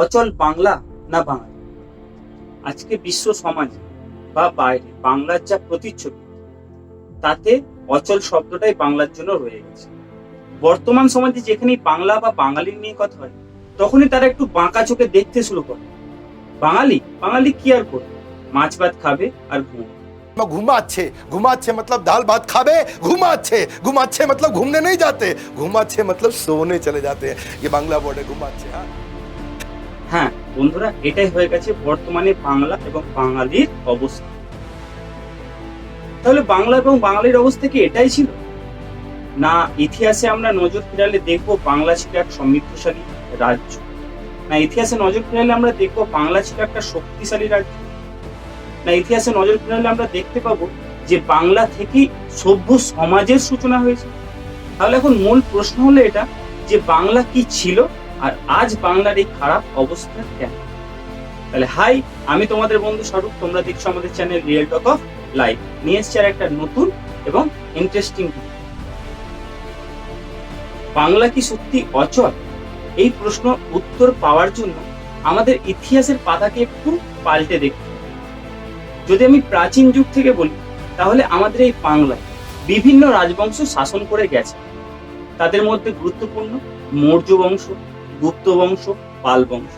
অচল বাংলা না বাঙালি আজকে বিশ্ব সমাজে বা বাইরে বাংলার যা প্রতিচ্ছবি তাতে অচল শব্দটাই বাংলার জন্য রয়ে গেছে বর্তমান সমাজে যেখানেই বাংলা বা বাঙালি নিয়ে কথা হয় তখনই তারা একটু বাঁকা চোখে দেখতে শুরু করে বাঙালি বাঙালি কি আর করবে মাছ ভাত খাবে আর ঘুমাবে घुमाच्छे घुमाच्छे मतलब दाल भात खाबे घुमाच्छे घुमाच्छे मतलब घूमने नहीं जाते घुमाच्छे मतलब सोने चले जाते हैं ये बांग्ला वर्ड है घुमाच्छे हाँ হ্যাঁ বন্ধুরা, এটাই হয়ে গেছে বর্তমানে বাংলা এবং বাঙালির অবস্থা। তাহলে বাংলা এবং বাঙালির অবস্থা কি এটাই ছিল? না, ইতিহাসে আমরা নজর ফিরালে দেখব বাংলা ছিল এক সমৃদ্ধশালী রাজ্য। না, ইতিহাসে নজর ফিরালে আমরা দেখব বাংলা ছিল একটা শক্তিশালী রাজ্য। না, ইতিহাসে নজর ফিরালে আমরা দেখতে পাবো যে বাংলা থেকেই সভ্য সমাজের সূচনা হয়েছে। তাহলে এখন মূল প্রশ্ন হলো এটা, যে বাংলা কি ছিল আর আজ বাংলার এই খারাপ অবস্থা কেন? তাহলে হাই, আমি তোমাদের বন্ধু স্বরূপ, তোমরা দেখছ আমাদের channel real talk of life নিয়ে এসছি আর একটা নতুন এবং ইন্টারেস্টিং বাংলা কি সত্যি অচল? এই প্রশ্ন উত্তর পাওয়ার জন্য আমাদের ইতিহাসের পাতাকে একটু পাল্টে দেখতে যদি আমি প্রাচীন যুগ থেকে বলি, তাহলে আমাদের এই বাংলায় বিভিন্ন রাজবংশ শাসন করে গেছে। তাদের মধ্যে গুরুত্বপূর্ণ মৌর্য বংশ গুপ্ত বংশ, পাল বংশ।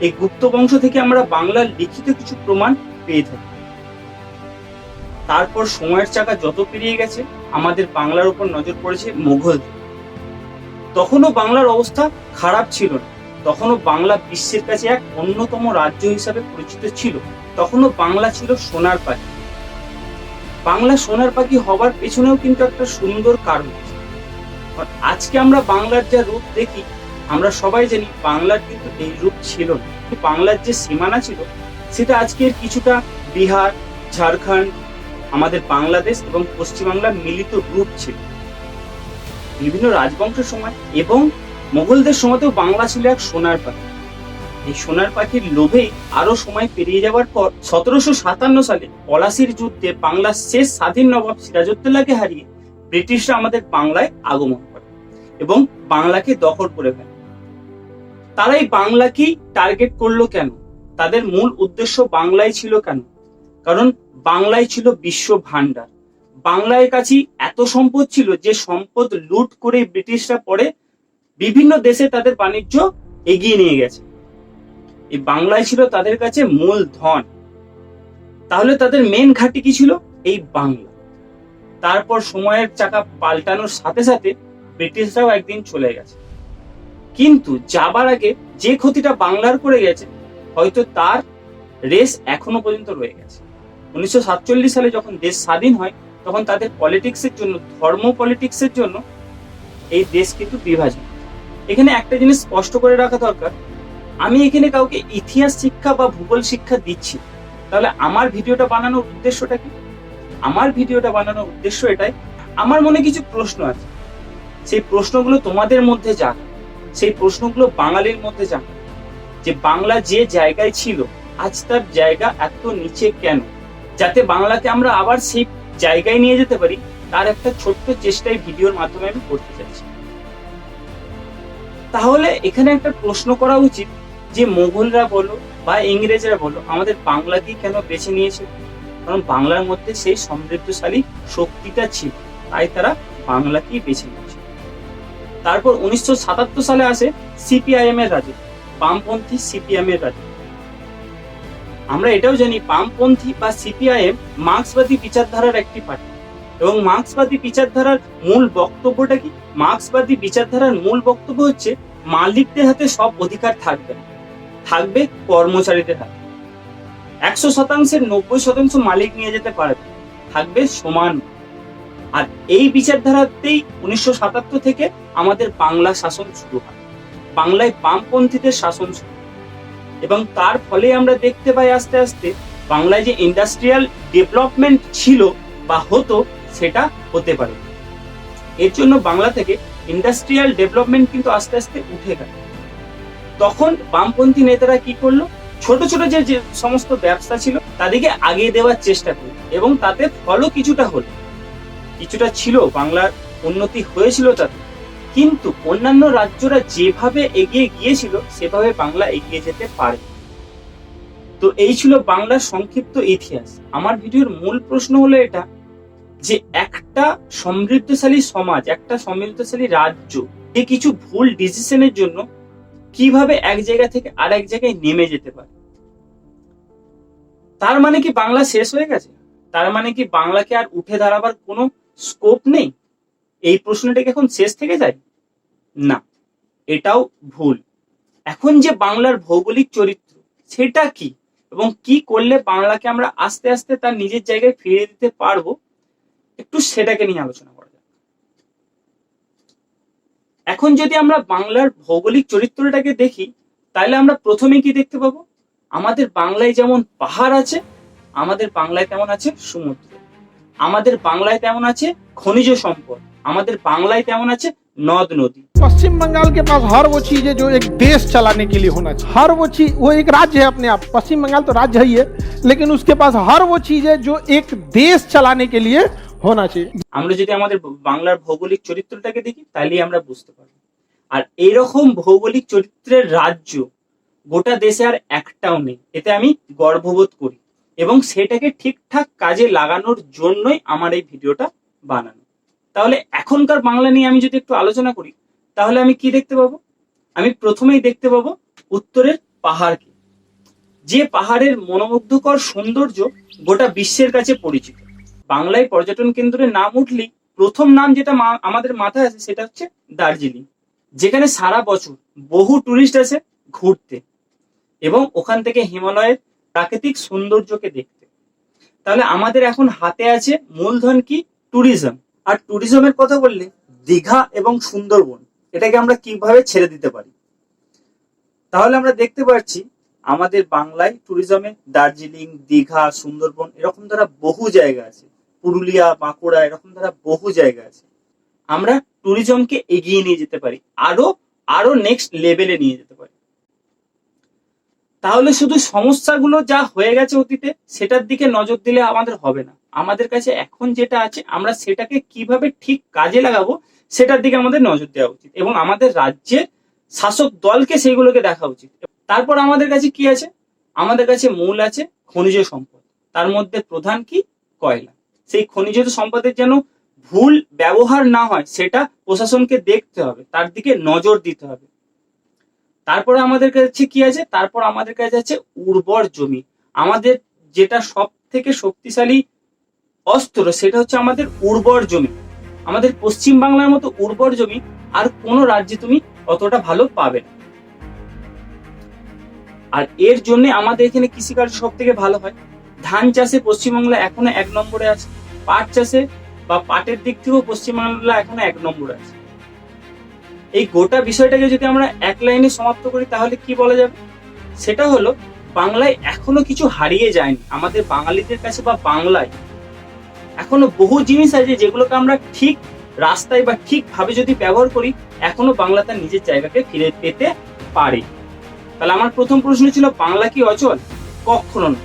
এই গুপ্ত বংশ থেকে আমরা বাংলার লিখিত কিছু প্রমাণ পেয়ে থাকি। তারপর সময়ের চাকা যত পেরিয়ে গেছে, আমাদের বাংলার উপর নজর পড়েছে মুঘল তখনও বাংলার অবস্থা খারাপ ছিল না। তখনও বাংলা বিশ্বের কাছে এক অন্যতম রাজ্য হিসাবে পরিচিত ছিল। তখনও বাংলা ছিল সোনার পাখি। বাংলা সোনার পাখি হবার পেছনেও কিন্তু একটা সুন্দর কারণ আছে। আজকে আমরা বাংলার যা রূপ দেখি, আমরা সবাই জানি বাংলার কিন্তু এই রূপ ছিল না। বাংলার যে সীমানা ছিল, সেটা আজকের কিছুটা বিহার, ঝাড়খণ্ড, আমাদের বাংলাদেশ এবং পশ্চিমবাংলার মিলিত রূপ ছিল। বিভিন্ন রাজবংশের সময় এবং মোগলদের সময়তেও বাংলা ছিল এক সোনার পাখি। এই সোনার পাখির লোভেই আরও সময় পেরিয়ে যাওয়ার পর সতেরোশো সাতান্ন সালে পলাশির যুদ্ধে বাংলার শেষ স্বাধীন নবাব সিরাজউদ্দৌলাকে হারিয়ে ব্রিটিশরা আমাদের বাংলায় আগমন করে এবং বাংলাকে দখল করে ফেলে। তারা এই বাংলাকেই টার্গেট করল কেন? তাদের মূল উদ্দেশ্য বাংলায় ছিল কেন? কারণ বাংলায় ছিল বিশ্ব ভান্ডার বাংলায় কাছে এত সম্পদ ছিল যে সম্পদ লুট করে ব্রিটিশরা পরে বিভিন্ন দেশে তাদের বাণিজ্য এগিয়ে নিয়ে গেছে। এই বাংলায় ছিল তাদের কাছে মূল ধন। তাহলে তাদের মেন ঘাঁটি কি ছিল? এই বাংলা। তারপর সময়ের চাকা পাল্টানোর সাথে সাথে ব্রিটিশরাও একদিন চলে গেছে। কিন্তু যাবার আগে যে ক্ষতিটা বাংলার করে গেছে, হয়তো তার রেস এখনও পর্যন্ত রয়ে গেছে। উনিশশো সাতচল্লিশ সালে যখন দেশ স্বাধীন হয়, তখন তাদের পলিটিক্সের জন্য, ধর্ম পলিটিক্সের জন্য এই দেশ কিন্তু বিভাজন এখানে একটা জিনিস স্পষ্ট করে রাখা দরকার, আমি এখানে কাউকে ইতিহাস শিক্ষা বা ভূগোল শিক্ষা দিচ্ছি তাহলে আমার ভিডিওটা বানানোর উদ্দেশ্যটা কি? আমার ভিডিওটা বানানোর উদ্দেশ্য এটাই। আমার মনে কিছু প্রশ্ন আছে। সেই প্রশ্নগুলো তোমাদের মধ্যে যাক। সেই প্রশ্নগুলো বাঙালির মধ্যে যাক। যে বাংলা যে জায়গায় ছিল, আজ তার জায়গা এত নিচে কেন? যাতে বাংলাকে আমরা আবার সেই জায়গায় নিয়ে যেতে পারি, তার একটা ছোট্ট চেষ্টাই ভিডিওর মাধ্যমে আমি করতে চাইছি। তাহলে এখানে একটা প্রশ্ন করা উচিত যে মোগলরা বলো বা ইংরেজরা বলো, আমাদের বাংলাকেই কেন বেছে নিয়েছে? কারণ বাংলার মধ্যে সেই সমৃদ্ধশালী শক্তিটা ছিল, তাই তারা বাংলাকেই বেছে নিয়েছে। তারপর উনিশশো সাতাত্তর সালে আসে সিপিআইএম এর রাজত্ব, বামপন্থী সিপিএম এর রাজত্ব। আমরা এটাও জানি, বামপন্থী বা সিপিআইএম মার্ক্সবাদী বিচারধারার একটি পার্টি। এবং মার্ক্সবাদী বিচারধারার মূল বক্তব্যটা কি? মার্ক্সবাদী বিচারধারার মূল বক্তব্য হচ্ছে, মালিকদের হাতে সব অধিকার থাকবে থাকবে কর্মচারীদের হাতে। একশো শতাংশের নব্বই শতাংশ মালিক নিয়ে যেতে পারবে থাকবে সমান। আর এই বিচারধারাতেই উনিশশো সাতাত্তর থেকে আমাদের বাংলা শাসন শুরু হয়। বাংলায় বামপন্থীদের শাসন শুরু। এবং তার ফলে আমরা দেখতে পাই আস্তে আস্তে বাংলায় যে ইন্ডাস্ট্রিয়াল ডেভেলপমেন্ট ছিল বা হতো, সেটা হতে পারে। এর জন্য বাংলা থেকে ইন্ডাস্ট্রিয়াল ডেভেলপমেন্ট কিন্তু আস্তে আস্তে উঠে গেল। তখন বামপন্থী নেতারা কি করল? ছোট ছোট যে যে সমস্ত ব্যবসা ছিল, তাদেরকে আগিয়ে দেওয়ার চেষ্টা করল এবং তাতে ফলও কিছুটা হলো। কিছুটা ছিল, বাংলার উন্নতি হয়েছিল তাতে। কিন্তু অন্যান্য রাজ্যরা যেভাবে এগিয়ে গিয়েছিল, সেভাবে বাংলা এগিয়ে যেতে পারে। তো এই ছিল বাংলার সংক্ষিপ্ত ইতিহাস। আমার ভিডিওর মূল প্রশ্ন হলো এটা যে, একটা সমৃদ্ধশালী সমাজ, একটা সমৃদ্ধশালী রাজ্য, যে কিছু ভুল ডিসিশনের জন্য কীভাবে এক জায়গা থেকে আর এক জায়গায় নেমে যেতে পারে? তার মানে কি বাংলা শেষ হয়ে গেছে? তার মানে কি বাংলাকে আর উঠে দাঁড়াবার কোনো স্কোপ নেই? এই প্রশ্নটা কি এখন শেষ থেকে যায়? না, এটাও ভুল। এখন যে বাংলার ভৌগোলিক চরিত্র, সেটা কি? এবং কি করলে বাংলাকে আমরা আস্তে আস্তে তার নিজের জায়গায় ফিরিয়ে দিতে পারব? একটু সেটাকে নিয়ে আলোচনা করা যাক এখন যদি আমরা বাংলার ভৌগোলিক চরিত্রটাকে দেখি তাহলে আমরা প্রথমে কি দেখতে পাবো আমাদের বাংলায় যেমন পাহাড় আছে আমাদের বাংলায় তেমন আছে সমুদ্র আমাদের বাংলায় তেমন আছে খনিজ সম্পদ আমাদের বাংলায় তেমন আছে নদ নদী पश्चिम बंगाल के पास हर वो चीज है जो एक देश चलाने के लिए होना चाहिए हर वो चीज वो एक राज्य है अपने आप पश्चिम बंगाल तो राज्य है ही है लेकिन उसके पास हर वो चीज है जो एक देश चलाने के लिए ধন আছে। আমরা যদি আমাদের বাংলার ভৌগোলিক চরিত্রটাকে দেখি, তাহলেই আমরা বুঝতে পারব। আর এরকম ভৌগোলিক চরিত্রের রাজ্য গোটা দেশে আর একটাও নেই। এতে আমি গর্ববোধ করি। এবং সেটাকে ঠিকঠাক কাজে লাগানোর জন্যই আমার এই ভিডিওটা বানানো। তাহলে এখনকার বাংলা নিয়ে আমি যদি একটু আলোচনা করি, তাহলে আমি কি দেখতে পাবো? আমি প্রথমেই দেখতে পাবো উত্তরের পাহাড়কে। যে পাহাড়ের মনোমুগ্ধকর সৌন্দর্য গোটা বিশ্বের কাছে পরিচিত। বাংলায় পর্যটন কেন্দ্রের নাম উঠলেই প্রথম নাম যেটা আমাদের মাথায় আছে সেটা হচ্ছে দার্জিলিং। যেখানে সারা বছর বহু টুরিস্ট আছে ঘুরতে এবং ওখান থেকে হিমালয়ের প্রাকৃতিক সৌন্দর্যকে দেখতে। তাহলে আমাদের এখন হাতে আছে মূলধন কি? ট্যুরিজম। আর ট্যুরিজমের কথা বললে দীঘা এবং সুন্দরবন, এটাকে আমরা কীভাবে ছেড়ে দিতে পারি? তাহলে আমরা দেখতে পাচ্ছি আমাদের বাংলায় ট্যুরিজমে দার্জিলিং, দীঘা, সুন্দরবন এরকম দ্বারা বহু জায়গা আছে। পুরুলিয়া, বাঁকুড়া এরকম দ্বারা বহু জায়গা আছে। আমরা ট্যুরিজমকে এগিয়ে নিয়ে যেতে পারি, আরও আরও নেক্সট লেভেলে নিয়ে যেতে পারি। তাহলে শুধু সমস্যাগুলো যা হয়ে গেছে অতীতে, সেটার দিকে নজর দিলে আমাদের হবে না। আমাদের কাছে এখন যেটা আছে, আমরা সেটাকে কীভাবে ঠিক কাজে লাগাবো, সেটার দিকে আমাদের নজর দেওয়া উচিত এবং আমাদের রাজ্যের শাসক দলকে সেইগুলোকে দেখা উচিত। তারপর আমাদের কাছে কি আছে? আমাদের কাছে মূল আছে খনিজ সম্পদ। তার মধ্যে প্রধান কি? কয়লা। সেই খনিজ সম্পদের যেন ভুল ব্যবহার না হয়, সেটা প্রশাসনকে দেখতে হবে, তার দিকে নজর দিতে হবে। তারপরে আমাদের কাছে কি আছে? তারপর আমাদের কাছে আছে উর্বর জমি। আমাদের যেটা সব থেকে শক্তিশালী অস্ত্র, সেটা হচ্ছে আমাদের উর্বর জমি। আমাদের পশ্চিম বাংলার মতো উর্বর জমি আর কোনো রাজ্যে তুমি অতটা ভালো পাবে না। আর এর জন্য আমাদের এখানে কৃষিকাজ সব থেকে ভালো হয়। ধান চাষে পশ্চিমবাংলা এখনও এক নম্বরে আছে। পাট চাষে বা পাটের দিক থেকেও পশ্চিমবাংলা এখনও এক নম্বরে আছে। এই গোটা বিষয়টাকে যদি আমরা এক লাইনে সমাপ্ত করি, তাহলে কি বলা যাবে? সেটা হলো, বাংলায় এখনও কিছু হারিয়ে যায়নি। আমাদের বাঙালিদের কাছে বা বাংলায় এখনও বহু জিনিস আছে যেগুলোকে আমরা ঠিক রাস্তায় বা ঠিকভাবে যদি ব্যবহার করি, এখনও বাংলা তার নিজের জায়গাকে ফিরে পেতে পারে। তাহলে আমার প্রথম প্রশ্ন ছিল, বাংলা কি অচল? কখনো না।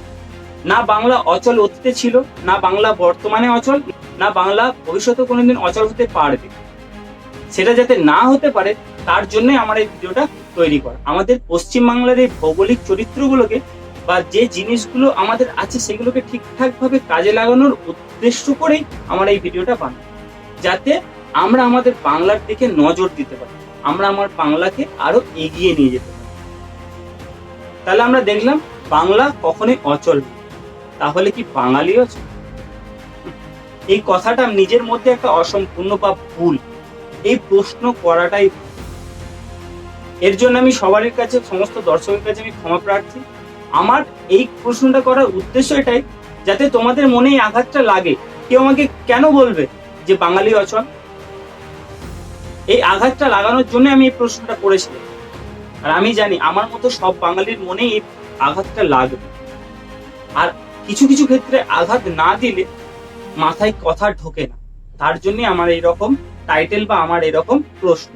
না বাংলা অচল অতীতে ছিল, না বাংলা বর্তমানে অচল, না বাংলা ভবিষ্যতে কোনোদিন অচল হতে পারবে। সেটা যাতে না হতে পারে, তার জন্যই আমার এই ভিডিওটা তৈরি করা। আমাদের পশ্চিম বাংলার এই ভৌগোলিক চরিত্রগুলোকে বা যে জিনিসগুলো আমাদের আছে, সেগুলোকে ঠিকঠাক ভাবে কাজে লাগানোর উদ্দেশ্য করেই আমার এই ভিডিওটা বানাই। যাতে আমরা আমাদের বাংলার দিকে নজর দিতে পারি, আমরা আমার বাংলাকে আরও এগিয়ে নিয়ে যেতে পারি। তাহলে আমরা দেখলাম বাংলা কখনোই অচল। তাহলে কি বাঙালি অচল এই কথাটা নিজের মধ্যে একটা অসম্পূর্ণ বা ভুল। এই প্রশ্ন করাটাই। এর জন্য আমি সবার কাছে, সমস্ত দর্শকের কাছে আমি ক্ষমা প্রার্থী। আমার এই প্রশ্নটা করার উদ্দেশ্য এটাই, যাতে তোমাদের মনে আঘাতটা লাগে। কেউ আমাকে কেন বলবে যে বাঙালি অচল? এই আঘাতটা লাগানোর জন্য আমি এই প্রশ্নটা করেছিলাম। আর আমি জানি, আমার মতো সব বাঙালির মনে এই আঘাতটা লাগবে। আর কিছু কিছু ক্ষেত্রে আঘাত না দিলে মাথায় কথা ঢোকে না। তার জন্যে আমার এইরকম টাইটেল বা আমার এরকম প্রশ্ন।